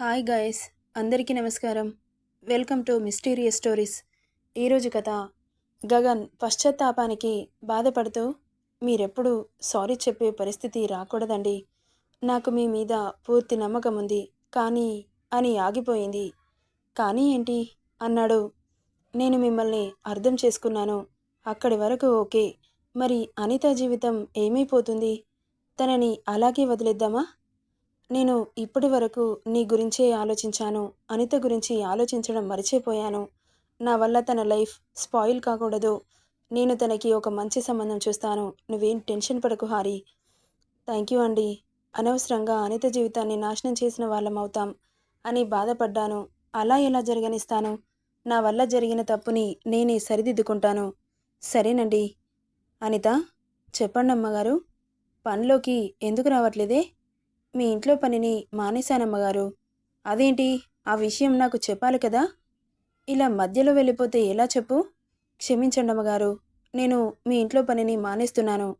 Hi guys అందరికీ నమస్కారం. Welcome to mysterious stories. ఈరోజు కథ గగన్ పశ్చాత్తాపానికి బాధపడుతూ మీరెప్పుడు సారీ చెప్పే పరిస్థితి రాకూడదండి. నాకు మీ మీద పూర్తి నమ్మకం ఉంది. కానీ అని ఆగిపోయింది. కానీ ఏంటి? అన్నాడు. నేను మిమ్మల్ని అర్థం చేసుకున్నాను. అక్కడి వరకు ఓకే. మరి అనిత జీవితం ఏమైపోతుంది? తనని అలాగే వదిలేద్దామా? నేను ఇప్పటి వరకు నీ గురించే ఆలోచించాను అనిత గురించి ఆలోచించడం మర్చిపోయాను. నా వల్ల తన లైఫ్ స్పాయిల్ కాకూడదు. నేను తనకి ఒక మంచి సంబంధం చూస్తాను. నువ్వేం టెన్షన్ పడకు హారి. థ్యాంక్ యూ అండి. అనవసరంగా అనిత జీవితాన్ని నాశనం చేసిన వాళ్ళం అవుతాం అని బాధపడ్డాను. అలా ఎలా జరగనిస్తాను? నా వల్ల జరిగిన తప్పుని నేనే సరిదిద్దుకుంటాను. సరేనండి. అనిత చెప్పండి అమ్మగారు పనిలోకి ఎందుకు రావట్లేదే? మీ ఇంట్లో పనిని మానేశానమ్మగారు. అదేంటి? ఆ విషయం నాకు చెప్పాలి కదా? ఇలా మధ్యలో వెళ్ళిపోతే ఎలా చెప్పు? క్షమించండి అమ్మగారు నేను మీ ఇంట్లో పనిని మానేస్తున్నాను.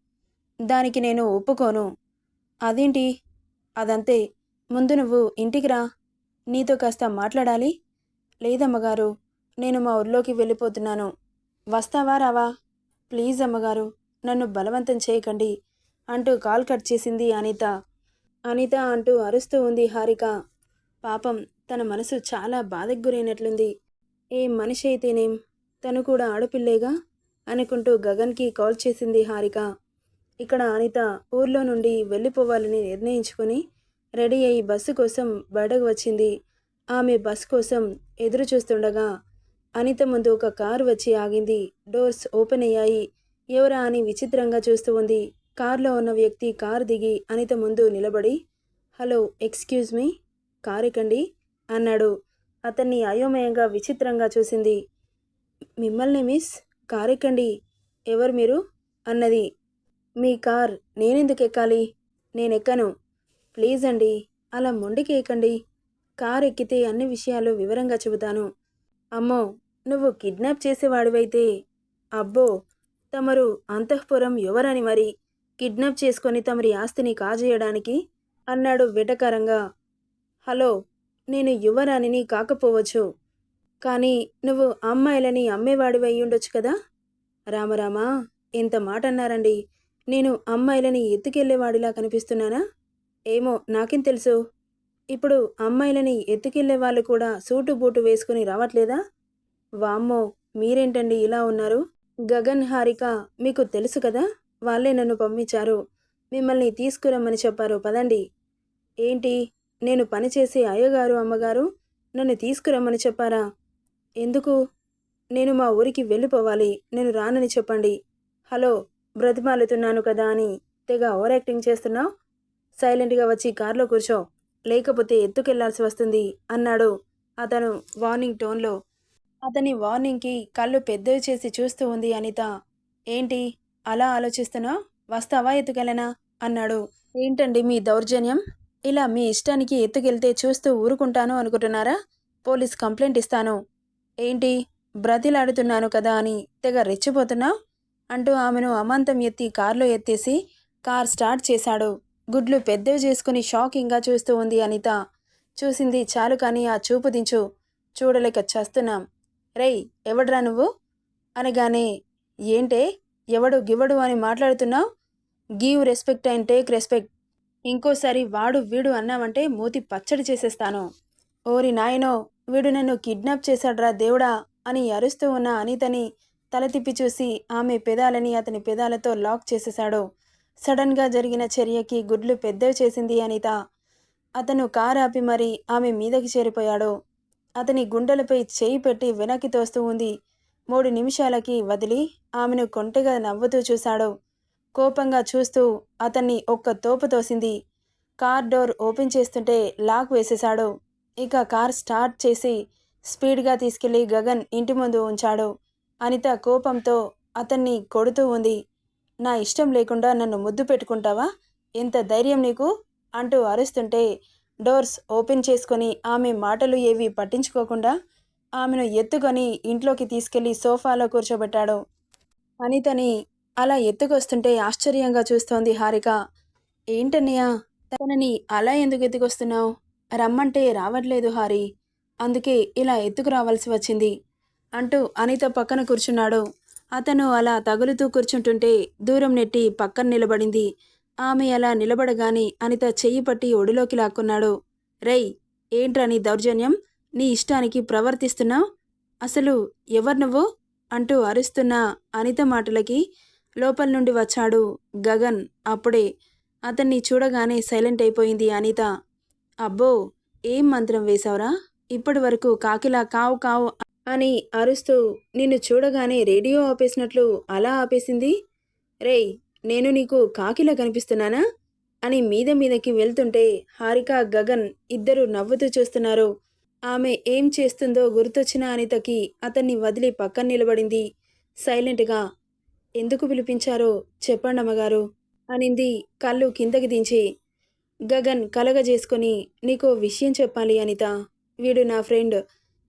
దానికి నేను ఒప్పుకోను. అదేంటి? అదంతే. ముందు నువ్వు ఇంటికి రా. నీతో కాస్త మాట్లాడాలి. లేదమ్మగారు నేను మా ఊర్లోకి వెళ్ళిపోతున్నాను. వస్తావా రావా? ప్లీజ్ అమ్మగారు నన్ను బలవంతం చేయకండి. అంటూ కాల్ కట్ చేసింది అనిత. అనిత అంటూ అరుస్తూ ఉంది హారిక. పాపం తన మనసు చాలా బాధకు గురైనట్లుంది. ఏ మనిషి అయితేనేం తను కూడా ఆడపిల్లేగా? అనుకుంటూ గగన్కి కాల్ చేసింది హారిక. ఇక్కడ అనిత ఊర్లో నుండి వెళ్ళిపోవాలని నిర్ణయించుకొని రెడీ అయి బస్సు కోసం బయటకు వచ్చింది. ఆమె బస్ కోసం ఎదురు చూస్తుండగా అనిత ముందు ఒక కారు వచ్చి ఆగింది. డోర్స్ ఓపెన్ అయ్యాయి. ఎవరా అని విచిత్రంగా చూస్తూ ఉంది. కారులో ఉన్న వ్యక్తి కారు దిగి అనిత ముందు నిలబడి హలో ఎక్స్క్యూజ్ మీ? కారు ఎక్కండి అన్నాడు. అతన్ని అయోమయంగా విచిత్రంగా చూసింది. మిమ్మల్ని మిస్ కారు ఎక్కండి. ఎవరు మీరు? అన్నది. మీ కార్ నేనెందుకు ఎక్కాలి? నేను ఎక్కను. ప్లీజ్ అండి అలా మొండికి ఎక్కండి. కార్ ఎక్కితే అన్ని విషయాలు వివరంగా చెబుతాను. అమ్మో నువ్వు కిడ్నాప్ చేసేవాడివైతే? అబ్బో తమరు అంతఃపురం ఎవరని మరి? కిడ్నాప్ చేసుకొని తమరి ఆస్తిని కాజేయడానికి అన్నాడు వెటకరంగా. హలో నేను యువరాణిని కాకపోవచ్చు కానీ నువ్వు అమ్మాయిలని అమ్మేవాడివై ఉండొచ్చు కదా? రామరామా ఎంత మాట అన్నారండి నేను అమ్మాయిలని ఎత్తుకెళ్ళేవాడిలా కనిపిస్తున్నానా? ఏమో నాకేం తెలుసు. ఇప్పుడు అమ్మాయిలని ఎత్తుకెళ్ళే వాళ్ళు కూడా సూటు బూటు వేసుకుని రావట్లేదా? వామ్మో మీరేంటండి ఇలా ఉన్నారు? గగన్ హారిక మీకు తెలుసు కదా? వాళ్ళే నన్ను పంపించారు. మిమ్మల్ని తీసుకురమ్మని చెప్పారు. పదండి. ఏంటి? నేను పనిచేసే అయ్యగారు అమ్మగారు నన్ను తీసుకురమ్మని చెప్పారా? ఎందుకు? నేను మా ఊరికి వెళ్ళిపోవాలి. నేను రానని చెప్పండి. హలో బ్రతిమాలుతున్నాను కదా అని తెగ ఓవర్ యాక్టింగ్ చేస్తున్నావు? సైలెంట్గా వచ్చి కారులో కూర్చో. లేకపోతే ఎత్తుకెళ్ళాల్సి వస్తుంది అన్నాడు అతను వార్నింగ్ టోన్లో. అతని వార్నింగ్కి కళ్ళు పెద్దవి చేసి చూస్తూ ఉంది అనిత. ఏంటి? అలా ఆలోచిస్తున్నావు వస్తావా ఎత్తుకెళ్ళనా? అన్నాడు. ఏంటండి మీ దౌర్జన్యం? ఇలా మీ ఇష్టానికి ఎత్తుకెళ్తే చూస్తూ ఊరుకుంటాను అనుకుంటున్నారా? పోలీస్ కంప్లైంట్ ఇస్తాను. ఏంటి? బ్రతిలాడుతున్నాను కదా అని తెగ రెచ్చిపోతున్నావు అంటూ ఆమెను అమాంతం ఎత్తి కారులో ఎత్తేసి కార్ స్టార్ట్ చేశాడు. గుడ్లు పెద్దవి చేసుకుని షాకింగ్గా చూస్తూ ఉంది అనిత. చూసింది చాలు కానీ ఆ చూపు దించు. చూడలేక చస్తున్నాం. రేయ్ ఎవడ్రా నువ్వు? అనగానే ఏంటే? ఎవడు గివడు అని మాట్లాడుతున్నావు give respect and take respect. ఇంకోసారి వాడు వీడు అన్నావంటే మూతి పచ్చడి చేసేస్తాను. ఓరి నాయనో వీడు నన్ను కిడ్నాప్ చేశాడ్రా దేవుడా అని అరుస్తూ ఉన్న అనితని తల తిప్పి చూసి ఆమె పెదాలని అతని పెదాలతో లాక్ చేసేశాడు. సడన్గా జరిగిన చర్యకి గుడ్లు పెద్దవి చేసింది అనిత. అతను కారు ఆపి మరి ఆమె మీదకి చేరిపోయాడు. అతని గుండెలపై చేయి పెట్టి వెనక్కి తోస్తూ ఉంది. మూడు నిమిషాలకి వదిలి ఆమెను కొంటెగా నవ్వుతూ చూశాడు. కోపంగా చూస్తూ అతన్ని ఒక్క తోపు తోసింది. కార్ డోర్ ఓపెన్ చేస్తుంటే లాక్ వేసేశాడు. ఇక కార్ స్టార్ట్ చేసి స్పీడ్గా తీసుకెళ్ళి గగన్ ఇంటి ముందు ఉంచాడు. అనిత కోపంతో అతన్ని కొడుతూ ఉంది. నా ఇష్టం లేకుండా నన్ను ముద్దు పెట్టుకుంటావా? ఎంత ధైర్యం నీకు? అంటూ అరుస్తుంటే డోర్స్ ఓపెన్ చేసుకొని ఆమె మాటలు ఏవి పట్టించుకోకుండా ఆమెను ఎత్తుకొని ఇంట్లోకి తీసుకెళ్ళి సోఫాలో కూర్చోబెట్టాడు. అనితని అలా ఎత్తుకొస్తుంటే ఆశ్చర్యంగా చూస్తోంది హారిక. ఏంటన్నయ్య తనని అలా ఎందుకు ఎత్తుకొస్తున్నావు? రమ్మంటే రావట్లేదు హారి. అందుకే ఇలా ఎత్తుకు రావాల్సి వచ్చింది అంటూ అనిత పక్కన కూర్చున్నాడు. అతను అలా తగులుతూ కూర్చుంటుంటే దూరం నెట్టి పక్కన నిలబడింది. ఆమె అలా నిలబడగానే అనిత చెయ్యి పట్టి ఒడిలోకి లాక్కున్నాడు. రేయ్ ఏంట్రా నీ దౌర్జన్యం? నీ ఇష్టానికి ప్రవర్తిస్తున్నావు? అసలు ఎవరు నువ్వు? అంటూ అరుస్తున్న అనిత మాటలకి లోపల నుండి వచ్చాడు గగన్ అప్పుడే. అతన్ని చూడగానే సైలెంట్ అయిపోయింది అనిత. అబ్బో ఏం మంత్రం వేశావురా? ఇప్పటి వరకు కాకిలా కావు కావు అని అరుస్తూ నిన్ను చూడగానే రేడియో ఆపేసినట్లు అలా ఆపేసింది? రేయ్ నేను నీకు కాకిలా కనిపిస్తున్నానా? అని మీద మీదకి వెళ్తుంటే హారిక గగన్ ఇద్దరు నవ్వుతూ చూస్తున్నారు. ఆమె ఏం చేస్తుందో గుర్తొచ్చిన అనితకి అతన్ని వదిలి పక్కన నిలబడింది. సైలెంట్గా ఎందుకు పిలిపించారో చెప్పండి అమ్మగారు అనింది కళ్ళు కిందకి దించి. గగన్ కలగజేసుకొని నీకో విషయం చెప్పాలి అనిత. వీడు నా ఫ్రెండ్.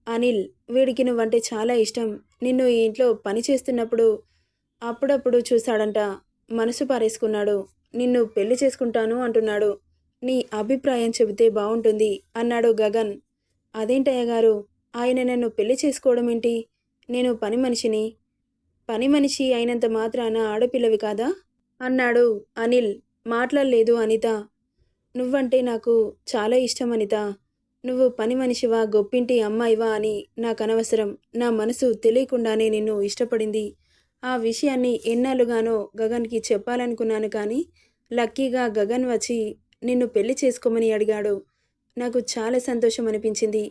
అనిల్ వీడికి నువ్వంటే చాలా ఇష్టం. నిన్ను ఈ ఇంట్లో పని చేస్తున్నప్పుడు అప్పుడప్పుడు చూశాడంట. మనసు పారేసుకున్నాడు. నిన్ను పెళ్ళి చేసుకుంటాను అంటున్నాడు. నీ అభిప్రాయం చెబితే బాగుంటుంది అన్నాడు గగన్. అదేంటయ్య గారు ఆయన నన్ను పెళ్ళి చేసుకోవడం ఏంటి? నేను పని మనిషిని. పని మనిషి అయినంత మాత్రాన ఆడపిల్లవి కాదా? అన్నాడు అనిల్. మాట్లాడలేదు అనిత. నువ్వంటే నాకు చాలా ఇష్టం అనిత. నువ్వు పని మనిషివా గొప్పింటి అమ్మాయివా అని నాకు అనవసరం నా మనసు తెలియకుండానే నిన్ను ఇష్టపడింది. ఆ విషయాన్ని ఎన్నాళ్ళుగానో గగన్కి చెప్పాలనుకున్నాను కానీ లక్కీగా గగన్ వచ్చి నిన్ను పెళ్ళి చేసుకోమని అడిగాడు. నాకు చాలా సంతోషం అనిపించింది.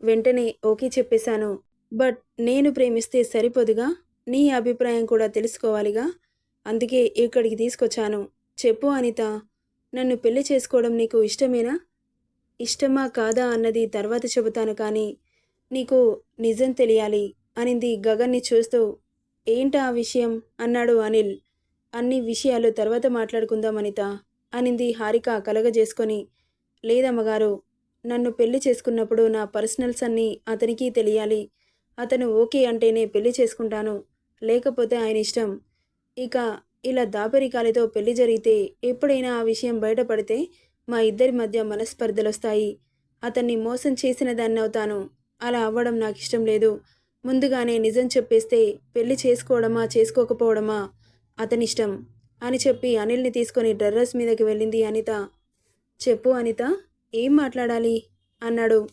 వెంటనే ఓకే చెప్పేశాను. బట్ నేను ప్రేమిస్తే సరిపోదుగా? నీ అభిప్రాయం కూడా తెలుసుకోవాలిగా? అందుకే ఇక్కడికి తీసుకొచ్చాను. చెప్పు అనిత నన్ను పెళ్ళి చేసుకోవడం నీకు ఇష్టమేనా? ఇష్టమా కాదా అన్నది తర్వాత చెబుతాను కానీ నీకు నిజం తెలియాలి అనింది గగన్ని చూస్తూ. ఏంటా ఆ విషయం? అన్నాడు అనిల్. అన్ని విషయాలు తర్వాత మాట్లాడుకుందాం అనిత అనింది హారిక కలగజేసుకొని. లేదమ్మగారు నన్ను పెళ్ళి చేసుకున్నప్పుడు నా పర్సనల్స్ అన్నీ అతనికి తెలియాలి. అతను ఓకే అంటేనే పెళ్ళి చేసుకుంటాను. లేకపోతే ఆయన ఇష్టం. ఇక ఇలా దాపరికాలతో పెళ్ళి జరిగితే ఎప్పుడైనా ఆ విషయం బయటపడితే మా ఇద్దరి మధ్య మనస్పర్ధలొస్తాయి. అతన్ని మోసం చేసిన దాన్ని అవుతాను. అలా అవ్వడం నాకు ఇష్టం లేదు. ముందుగానే నిజం చెప్పేస్తే పెళ్ళి చేసుకోవడమా చేసుకోకపోవడమా అతనిష్టం అని చెప్పి అనిల్ని తీసుకొని టెర్రస్ మీదకి వెళ్ళింది అనిత. చెప్పు అనిత. ఏం మాట్లాడాలి? అన్నాడు.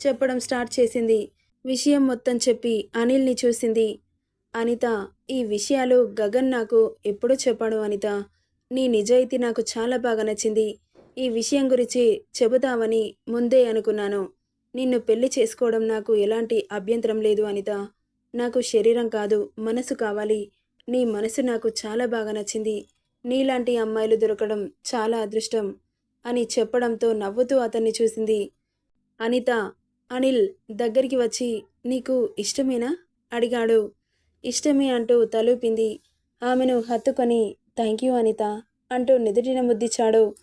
చెప్పడం స్టార్ట్ చేసింది. విషయం మొత్తం చెప్పి అనిల్ని చూసింది. అనిత ఈ విషయాలు గగన్ నాకు ఎప్పుడూ చెప్పాడు అనిత. నీ నిజాయితీ నాకు చాలా బాగా నచ్చింది. ఈ విషయం గురించి చెబుతావని ముందే అనుకున్నాను. నిన్ను పెళ్ళి చేసుకోవడం నాకు ఎలాంటి అభ్యంతరం లేదు అనిత. నాకు శరీరం కాదు మనసు కావాలి. నీ మనసు నాకు చాలా బాగా నచ్చింది. నీలాంటి అమ్మాయిలు దొరకడం చాలా అదృష్టం. అని చెప్పడంతో నవ్వుతూ అతన్ని చూసింది. అనిత అనిల్ దగ్గరికి వచ్చి నీకు ఇష్టమేనా? అడిగాడు. ఇష్టమే అంటూ తలూపింది. ఆమెను హత్తుకొని థ్యాంక్ యూ అనిత అంటూ నిదుటిన ముద్దిచ్చాడు.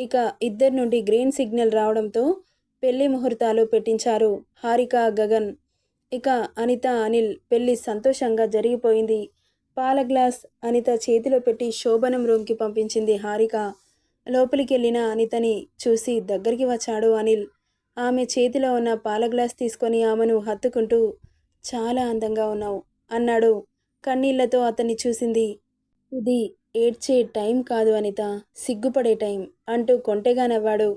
ఇక ఇద్దరి నుండి గ్రీన్ సిగ్నల్ రావడంతో పెళ్ళి ముహూర్తాలు పెట్టించారు హారిక గగన్. ఇక అనిత అనిల్ పెళ్ళి సంతోషంగా జరిగిపోయింది. పాల గ్లాస్ అనిత చేతిలో పెట్టి శోభనం రూమ్కి పంపించింది హారిక. లోపలికి వెళ్ళిన అనితని చూసి దగ్గరికి వచ్చాడు అనిల్. ఆమె చేతిలో ఉన్న పాల గ్లాస్ తీసుకొని ఆమెను హత్తుకుంటూ చాలా అందంగా ఉన్నావు అన్నాడు. కన్నీళ్ళతో అతన్ని చూసింది ఇది ఏడ్చే టైం కాదు అనిత సిగ్గుపడే టైం అంటూ కొంటెగా నవ్వాడు.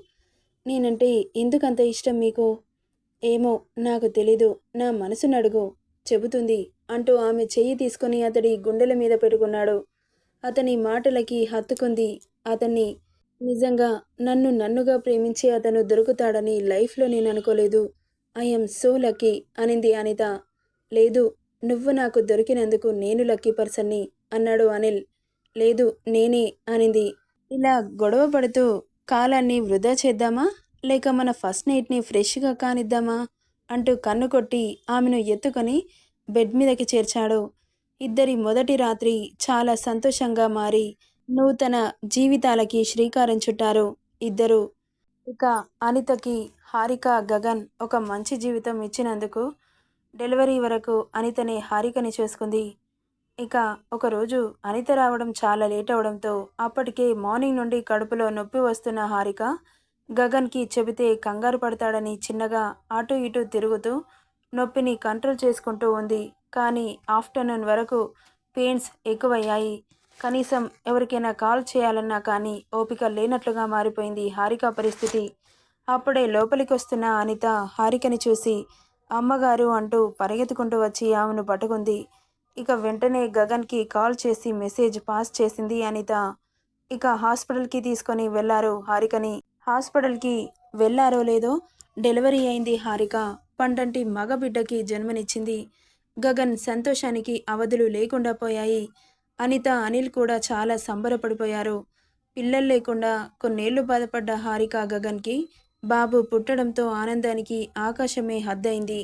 నేనంటే ఎందుకంత ఇష్టం మీకు? ఏమో నాకు తెలీదు నా మనసు నడుగు చెబుతుంది అంటూ ఆమె చెయ్యి తీసుకుని అతడి గుండెల మీద పెట్టుకున్నాడు. అతని మాటలకి హత్తుకుంది అతన్ని నిజంగా నన్ను నన్నుగా ప్రేమించి అతను దొరుకుతాడని లైఫ్లో నేను అనుకోలేదు. ఐఎమ్ సో లక్కీ అనింది అనిత. లేదు నువ్వు నాకు దొరికినందుకు నేను లక్కీ పర్సన్ని అన్నాడు అనిల్. లేదు నేనే అనింది. ఇలా గొడవ పడుతూ కాలాన్ని వృధా చేద్దామా? లేక మన ఫస్ట్ నైట్ని ఫ్రెష్గా కానిద్దామా? అంటూ కన్ను కొట్టి ఆమెను ఎత్తుకొని బెడ్ మీదకి చేర్చాడు. ఇద్దరి మొదటి రాత్రి చాలా సంతోషంగా మారి నూతన జీవితాలకి శ్రీకారం చుట్టారు ఇద్దరు. ఇక అనితకి హారిక గగన్ ఒక మంచి జీవితం ఇచ్చినందుకు డెలివరీ వరకు అనితని హారికని చేసుకుంది. ఇక ఒకరోజు అనిత రావడం చాలా లేట్ అవడంతో అప్పటికే మార్నింగ్ నుండి కడుపులో నొప్పి వస్తున్న హారిక గగన్కి చెబితే కంగారు పడతాడని చిన్నగా అటు ఇటు తిరుగుతూ నొప్పిని కంట్రోల్ చేసుకుంటూ ఉంది. కానీ ఆఫ్టర్నూన్ వరకు పెయిన్స్ ఎక్కువయ్యాయి. కనీసం ఎవరికైనా కాల్ చేయాలన్నా కానీ ఓపిక లేనట్లుగా మారిపోయింది హారిక పరిస్థితి. అప్పుడే లోపలికి వస్తున్న అనిత హారికని చూసి అమ్మగారు అంటూ పరిగెత్తుకుంటూ వచ్చి ఆమెను పట్టుకుంది. ఇక వెంటనే గగన్కి కాల్ చేసి మెసేజ్ పాస్ చేసింది అనిత. ఇక హాస్పిటల్కి తీసుకొని వెళ్ళారు హారికని. హాస్పిటల్కి వెళ్ళారో లేదో డెలివరీ అయింది హారిక. పండంటి మగబిడ్డకి జన్మనిచ్చింది. గగన్ సంతోషానికి అవధులు లేకుండా పోయాయి. అనిత అనిల్ కూడా చాలా సంబరపడిపోయారు. పిల్లలు లేకుండా కొన్నేళ్ళు బాధపడ్డ హారిక గగన్కి బాబు పుట్టడంతో ఆనందానికి ఆకాశమే హద్దయింది